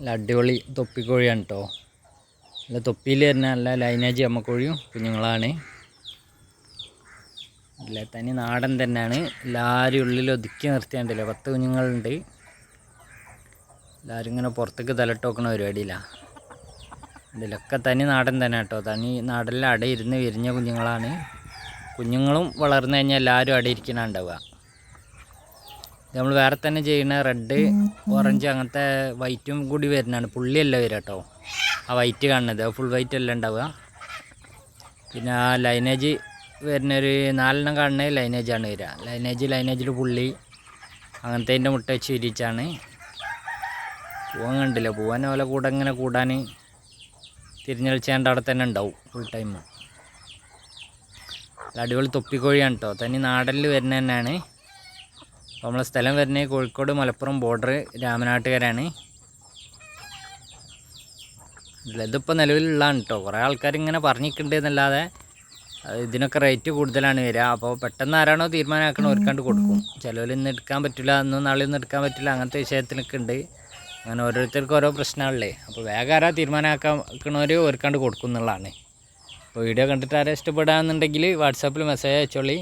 നല്ല അടിപൊളി തൊപ്പിക്കോഴിയാണ് കേട്ടോ നല്ല തൊപ്പിയിൽ വരുന്ന നല്ല ലൈനേജ് അമ്മക്കോഴിയും കുഞ്ഞുങ്ങളാണ്. ഇല്ല തനി നാടൻ തന്നെയാണ്. എല്ലാവരും ഉള്ളിൽ ഒതുക്കി നിർത്തിയാണ്ടല്ലോ. പത്ത് കുഞ്ഞുങ്ങളുണ്ട്. എല്ലാവരും ഇങ്ങനെ പുറത്തേക്ക് തലട്ട് നോക്കണ പരിപാടിയിലാണ് ഇതിലൊക്കെ തനി നാടൻ തന്നെ കേട്ടോ തനി നാടനിൽ അടയിരുന്ന് വിരിഞ്ഞ കുഞ്ഞുങ്ങളാണ്. കുഞ്ഞുങ്ങളും വളർന്നു കഴിഞ്ഞാൽ എല്ലാവരും അടയിരിക്കണ ഉണ്ടാവുക നമ്മൾ വേറെ തന്നെ ചെയ്യുന്ന റെഡ് ഓറഞ്ച് അങ്ങനത്തെ വൈറ്റും കൂടി വരുന്നതാണ്. പുള്ളിയല്ല വരിക കേട്ടോ. ആ വൈറ്റ് കാണുന്നത്. ഫുൾ വൈറ്റ് അല്ല ഉണ്ടാവുക. പിന്നെ ആ ലൈനേജ് വരുന്നൊരു നാലെണ്ണം കാണുന്ന ലൈനേജാണ് വരിക. ലൈനേജ് ലൈനേജിൽ പുള്ളി അങ്ങനത്തെ മുട്ട വെച്ച് ഇരിച്ചാണ് പൂവൻ കണ്ടില്ല? പോകാൻ ഓല കൂടെ ഇങ്ങനെ കൂടാൻ തിരിഞ്ഞളിച്ചാണ്ട് അവിടെ തന്നെ ഉണ്ടാവും ഫുൾ ടൈം അടിപൊളി തൊപ്പിക്കോഴിയാണ് കേട്ടോ. തനി നാടനിൽ വരുന്ന തന്നെയാണ്. നമ്മളെ സ്ഥലം വരുന്നത് കോഴിക്കോട് മലപ്പുറം ബോർഡർ രാമനാട്ടുകാരാണ് ഇതിപ്പോൾ നിലവിലുള്ളതാണ് കേട്ടോ കുറേ ആൾക്കാർ ഇങ്ങനെ പറഞ്ഞിട്ടുണ്ട് എന്നല്ലാതെ ഇതിനൊക്കെ റേറ്റ് കൂടുതലാണ് വരിക. അപ്പോൾ പെട്ടെന്ന് ആരാണോ തീരുമാനമാക്കണോ ഒരുക്കാണ്ട് കൊടുക്കും. ചിലവിൽ ഇന്ന് എടുക്കാൻ പറ്റില്ല അന്നും നാളെ ഒന്നും എടുക്കാൻ പറ്റില്ല അങ്ങനത്തെ വിഷയത്തിനൊക്കെ ഉണ്ട്. അങ്ങനെ ഓരോരുത്തർക്കും ഓരോ പ്രശ്നങ്ങളല്ലേ അപ്പോൾ വേഗം ആരാ തീരുമാനമാക്കണവർ ഒരുക്കാണ്ട് കൊടുക്കും എന്നുള്ളതാണ്. അപ്പോൾ വീഡിയോ കണ്ടിട്ട് ആരാ ഇഷ്ടപ്പെടാന്നുണ്ടെങ്കിൽ വാട്സാപ്പിൽ മെസ്സേജ് അയച്ചോളി.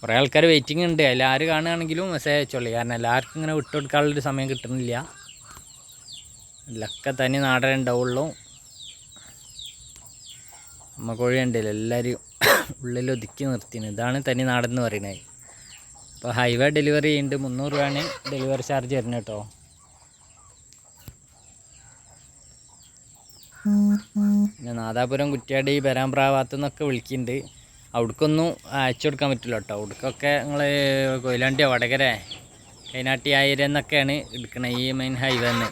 കുറേ ആൾക്കാർ വെയിറ്റിംഗ് ഉണ്ട്. എല്ലാവരും കാണുകയാണെങ്കിലും മെസ്സേജ് അയച്ചോളി. കാരണം എല്ലാവർക്കും ഇങ്ങനെ വിട്ടുകൊടുക്കാനുള്ളൊരു സമയം കിട്ടുന്നില്ല. ഇതിലൊക്കെ തനി നാടൻ ഉണ്ടാവുള്ളൂ. അമ്മ കോഴി ഉണ്ടല്ലോ എല്ലാവരും ഉള്ളിൽ ഒതുക്കി നിർത്തിന് ഇതാണ് തനി നാടൻ എന്ന് പറയുന്നത്. അപ്പോൾ ഹൈവേ ഡെലിവറി ഉണ്ട് മുന്നൂറ് രൂപയാണ് ഡെലിവറി ചാർജ് വരുന്നത് കേട്ടോ. പിന്നെ നാദാപുരം കുറ്റ്യാടി പേരാമ്പ്ര ഭാഗത്തു വിളിക്കുന്നുണ്ട്. അവിടേക്കൊന്നും അയച്ചു കൊടുക്കാൻ പറ്റില്ല കേട്ടോ. അവിടേക്കൊക്കെ നിങ്ങൾ കൊയിലാണ്ടിയോ വടകര കൈനാട്ടി ആയിരം എന്നൊക്കെയാണ് ഈ മെയിൻ ഹൈവേ ഹൈവേന്ന്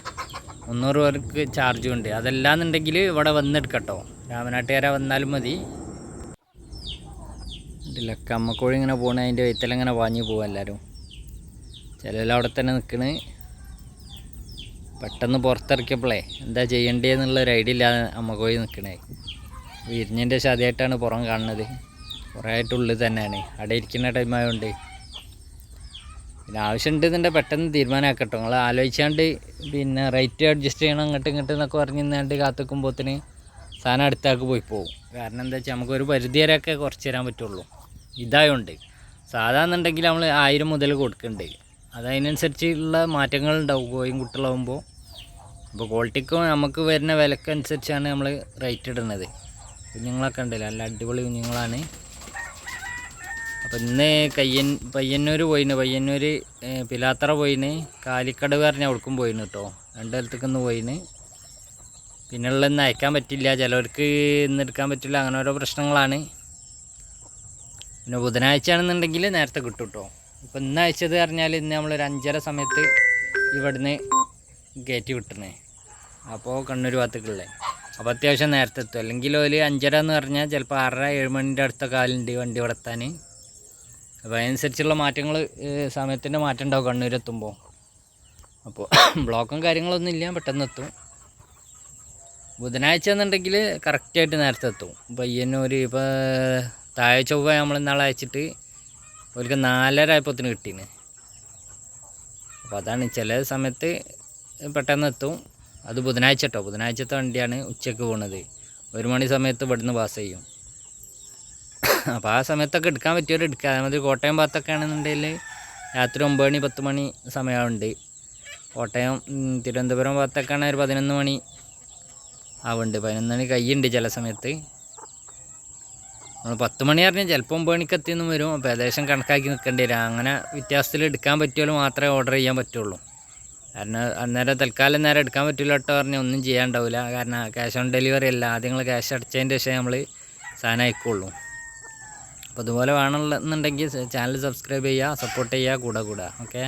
മുന്നൂറ് പേർക്ക് ചാർജും ഉണ്ട്. അതല്ലാന്നുണ്ടെങ്കിൽ ഇവിടെ വന്നെടുക്കട്ടോ രാമനാട്ടുകാരെ വന്നാലും മതി. ഇല്ല കമ്മക്കോഴി ഇങ്ങനെ പോകണ അതിന്റെ വയറ്റിലിങ്ങനെ വാങ്ങി പോകും എല്ലാവരും ചിലരെല്ലാം അവിടെ തന്നെ നിൽക്കണ് പെട്ടെന്ന് പുറത്തിറക്കിയപ്പോളേ എന്താ ചെയ്യേണ്ടതെന്നുള്ള ഒരു ഐഡിയ ഇല്ലാതെ അമ്മക്കോഴി നിൽക്കണേ വിരിഞ്ഞതിന്റെ ശതിയായിട്ടാണ് പുറം കാണുന്നത്. കുറേ ആയിട്ട് ഉള്ളിൽ തന്നെയാണ്. അവിടെ ഇരിക്കുന്ന ടൈമായതുകൊണ്ട് പിന്നെ ആവശ്യമുണ്ടെന്നുണ്ടെ പെട്ടെന്ന് തീരുമാനമാക്കട്ടോ നിങ്ങൾ ആലോചിച്ചാണ്ട് പിന്നെ റേറ്റ് അഡ്ജസ്റ്റ് ചെയ്യണം അങ്ങോട്ടും ഇങ്ങോട്ടും എന്നൊക്കെ പറഞ്ഞ് നിന്നാണ്ട് കാത്തുക്കുമ്പോത്തിന് സാധനം അടുത്താക്ക് പോയി പോകും കാരണം എന്താ വെച്ചാൽ നമുക്കൊരു പരിധി വരെയൊക്കെ കുറച്ച് തരാൻ പറ്റുള്ളൂ. ഇതായതുകൊണ്ട് സാധാരണ നമ്മൾ ആയിരം മുതൽ കൊടുക്കുന്നുണ്ട് അതതിനനുസരിച്ചുള്ള മാറ്റങ്ങളുണ്ടാവും കോയും കുട്ടികളാകുമ്പോൾ അപ്പോൾ ക്വാളിറ്റിക്കും നമുക്ക് വരുന്ന വിലക്കനുസരിച്ചാണ് നമ്മൾ റേറ്റ് ഇടുന്നത്. കുഞ്ഞുങ്ങളൊക്കെ ഉണ്ടല്ലോ. നല്ല അടിപൊളി കുഞ്ഞുങ്ങളാണ്. അപ്പോൾ ഇന്ന് കയ്യൻ പയ്യന്നൂർ പോയിന്. പയ്യന്നൂർ പിലാത്തറ പോയിന്. കാലിക്കടവ് പറഞ്ഞ അവിടേക്കും പോയിന് കേട്ടോ രണ്ട് സ്ഥലത്തേക്ക് ഇന്ന് പോയിന്. പിന്നെയുള്ള ഇന്ന് അയക്കാൻ പറ്റില്ല. ചിലവർക്ക് ഇന്ന് എടുക്കാൻ പറ്റില്ല. അങ്ങനെ ഓരോ പ്രശ്നങ്ങളാണ്. പിന്നെ ബുധനാഴ്ച ആണെന്നുണ്ടെങ്കിൽ നേരത്തെ കിട്ടും കേട്ടോ ഇപ്പം ഇന്ന് അയച്ചത് പറഞ്ഞാൽ ഇന്ന് നമ്മളൊരു അഞ്ചര സമയത്ത് ഇവിടുന്ന് കയറ്റി വിട്ടണേ. അപ്പോൾ കണ്ണൂർ ഭാഗത്തേക്കുള്ളേ. അപ്പോൾ അത്യാവശ്യം നേരത്തെ എത്തും. അല്ലെങ്കിൽ ഒരു അഞ്ചര എന്ന് പറഞ്ഞാൽ ചിലപ്പോൾ ആറര ഏഴ് മണിന്റെ അടുത്ത കാലുണ്ട് വണ്ടി ഇവിടെ എത്താൻ. അപ്പോൾ അതിനനുസരിച്ചുള്ള മാറ്റങ്ങൾ സമയത്തിന്റെ മാറ്റം ഉണ്ടാവും കണ്ണൂരെത്തുമ്പോൾ അപ്പോൾ ബ്ലോക്കും കാര്യങ്ങളൊന്നും ഇല്ല പെട്ടെന്ന് എത്തും ബുധനാഴ്ച എന്നുണ്ടെങ്കിൽ കറക്റ്റായിട്ട് നേരത്തെ എത്തും. പയ്യന്നൂർ ഇപ്പോൾ താഴെ ചൊവ്വ നമ്മൾ ഇന്നാളെ അയച്ചിട്ട് അവർക്ക് നാലര ആയപ്പോത്തിന് കിട്ടീന്. അപ്പോൾ അതാണ് ചില സമയത്ത് പെട്ടെന്ന് എത്തും അത് ബുധനാഴ്ച കേട്ടോ ബുധനാഴ്ചത്തെ വണ്ടിയാണ് ഉച്ചയ്ക്ക് പോണത്. ഒരു മണി സമയത്ത് ഇവിടുന്ന് പാസ് ചെയ്യും അപ്പോൾ ആ സമയത്തൊക്കെ എടുക്കാൻ പറ്റിയവർ എടുക്കുക. അതേമാതിരി കോട്ടയം ഭാഗത്തൊക്കെ ആണെന്നുണ്ടെങ്കിൽ രാത്രി ഒമ്പത് മണി പത്ത് മണി സമയമുണ്ട് കോട്ടയം തിരുവനന്തപുരം ഭാഗത്തൊക്കെ ആണെങ്കിൽ ഒരു പതിനൊന്ന് മണി ആവുന്നുണ്ട്. പതിനൊന്ന് മണി കയ്യുണ്ട് ചില സമയത്ത്. നമ്മൾ പത്ത് മണി പറഞ്ഞാൽ ചിലപ്പോൾ ഒമ്പത് മണിക്ക് എത്തിയൊന്നും വരും. അപ്പോൾ ഏകദേശം കണക്കാക്കി നിൽക്കേണ്ടി വരും. അങ്ങനെ വ്യത്യാസത്തിൽ എടുക്കാൻ പറ്റുമല്ലോ മാത്രമേ ഓർഡർ ചെയ്യാൻ പറ്റുള്ളൂ. കാരണം അന്നേരം തൽക്കാലം നേരം എടുക്കാൻ പറ്റില്ല കേട്ടോ പറഞ്ഞാൽ ഒന്നും ചെയ്യാണ്ടാവില്ല കാരണം ക്യാഷ് ഓൺ ഡെലിവറി അല്ല. ആദ്യം നിങ്ങൾ ക്യാഷ് അടച്ചതിന്റെ ശേഷം നമ്മൾ സാധനം അയക്കുള്ളൂ. അപ്പോൾ അതുപോലെ വേണമെന്നുണ്ടെങ്കിൽ ചാനൽ സബ്സ്ക്രൈബ് ചെയ്യുക സപ്പോർട്ട് ചെയ്യുക കൂടെ കൂടെ. ഓക്കെ